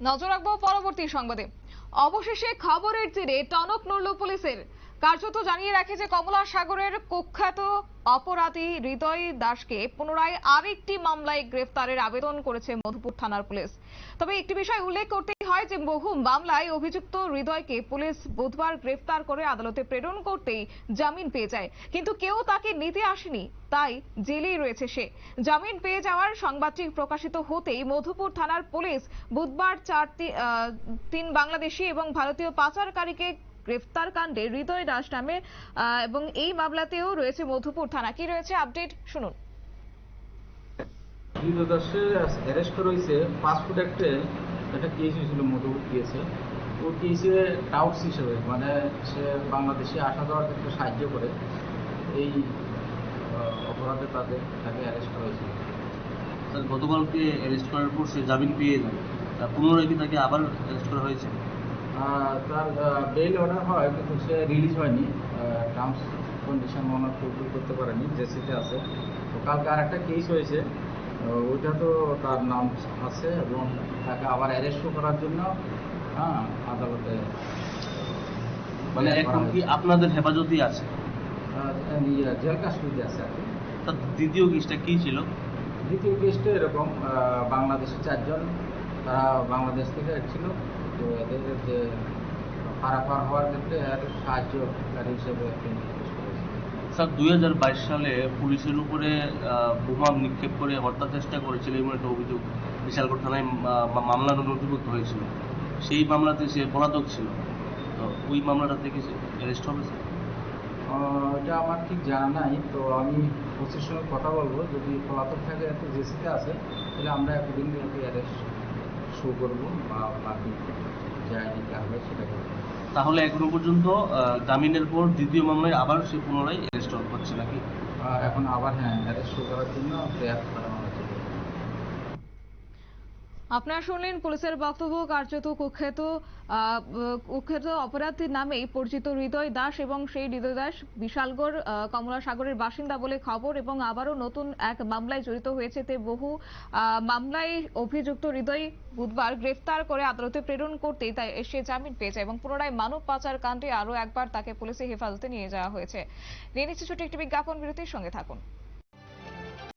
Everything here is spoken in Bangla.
নজর রাখব পরবর্তী সংবাদে। অবশেষে খবরের জেরে টনক নড়ল পুলিশের। কার্যত জানিয়ে রাখে যে কমলা সাগরের কুখ্যাত অপরাধী হৃদয় দাসকে পুনরায় আরেকটি মামলায় গ্রেফতারের আবেদন করেছে মধুপুর থানার পুলিশ। তবে একটি বিষয় উল্লেখ করতেই হয় যে বহু মামলায় অভিযুক্ত হৃদয়কে পুলিশ বুধবার গ্রেফতার করে আদালতে প্রেরণ করতেই জামিন পেয়ে যায়। কিন্তু কেউ তাকে নিতে আসেনি, তাই জেলেই রয়েছে সে। জামিন পেয়ে যাওয়ার সংবাদটি প্রকাশিত হতেই মধুপুর থানার পুলিশ বুধবার চার তিন বাংলাদেশি এবং ভারতীয় পাচারকারীকে গ্রেফতার কাণ্ডে হৃদয় দাস নামে এবং এই মামলাতেও রয়েছে মধুপুর থানা। কি রয়েছে আপডেট? শুনুন। অ্যারেস্ট করা হয়েছে পাসপোর্ট একটা একটা কেস হয়েছিল মধুপুর কেসে ও কেসে টাউটস হিসেবে মানে সে বাংলাদেশে আসা যাওয়ার ক্ষেত্রে সাহায্য করে। এই আহ, অপরাধে তাদের তাকে অ্যারেস্ট করা হয়েছিল। গতকালকে অ্যারেস্ট করার পর সে জামিন পেয়ে যায় তা পুনরায় কি তাকে আবার অ্যারেস্ট করা হয়েছে? তার বেল অর্ডার হয় কিন্তু সে রিলিজ হয়নি। টার্মস কন্ডিশন মনে ফুলফিল করতে পারেনি জেসিতে আছে। তো কালকে আর একটা কেস হয়েছে ওইটা তো তার নাম আছে এবং তাকে আবার অ্যারেস্ট করার জন্য হ্যাঁ আদালতে মানে এখন কি আপনাদের হেফাজতেই আছে? ইয়ে, জেল কাশ্মীরে আছে আর কি। তার দ্বিতীয় কেসটা কি ছিল? দ্বিতীয় কেসটা এরকম আহ, বাংলাদেশে চারজন তারা বাংলাদেশ থেকে ছিল তো এদের যে পারাপার হওয়ার ক্ষেত্রে এর সাহায্যকারী হিসেবে। স্যার দুই হাজার বাইশ সালে পুলিশের উপরে বোমা নিক্ষেপ করে হত্যা চেষ্টা করেছিল এমন একটা অভিযোগ বিশালগড় থানায় মামলা নথিভুক্ত হয়েছিল। সেই মামলাতে সে পলাতক ছিল। তো ওই মামলাটা থেকে অ্যারেস্ট হবে স্যার? এটা আমার ঠিক জানা নাই। তো আমি ওসির সঙ্গে কথা বলব। যদি পলাতক থাকে এত জেসিতে আছে তাহলে আমরা ওকে অ্যারেস্ট শো করব বা বাকি যা দিতে হবে সেটা করব। তাহলে এখনও পর্যন্ত জামিনের পর দ্বিতীয় মামলায় আবার সে পুনরায় অ্যারেস্ট হচ্ছে নাকি? এখন আবার হ্যাঁ অ্যারেস্ট শো করার জন্য প্রেয়ার করা হচ্ছে। আপনারা শুনলেন পুলিশের বক্তব্য, কার্যত কুখ্যাত কুখ্যাত অপরাধীর নামেই পরিচিত হৃদয় দাস এবং সেই হৃদয় দাস বিশালগড় কমলা সাগরের বাসিন্দা বলে খবর এবং আবারও নতুন এক মামলায় জড়িত হয়েছে। তে বহু মামলায় অভিযুক্ত হৃদয় বুধবার গ্রেফতার করে আদালতে প্রেরণ করতেই তাই সে জামিন পেয়েছে এবং পুনরায় মানব পাচার কাণ্ডে আরও একবার তাকে পুলিশের হেফাজতে নিয়ে যাওয়া হয়েছে। নিয়ে নিচ্ছে ছোট একটি বিজ্ঞাপন, বিরতির সঙ্গে থাকুন।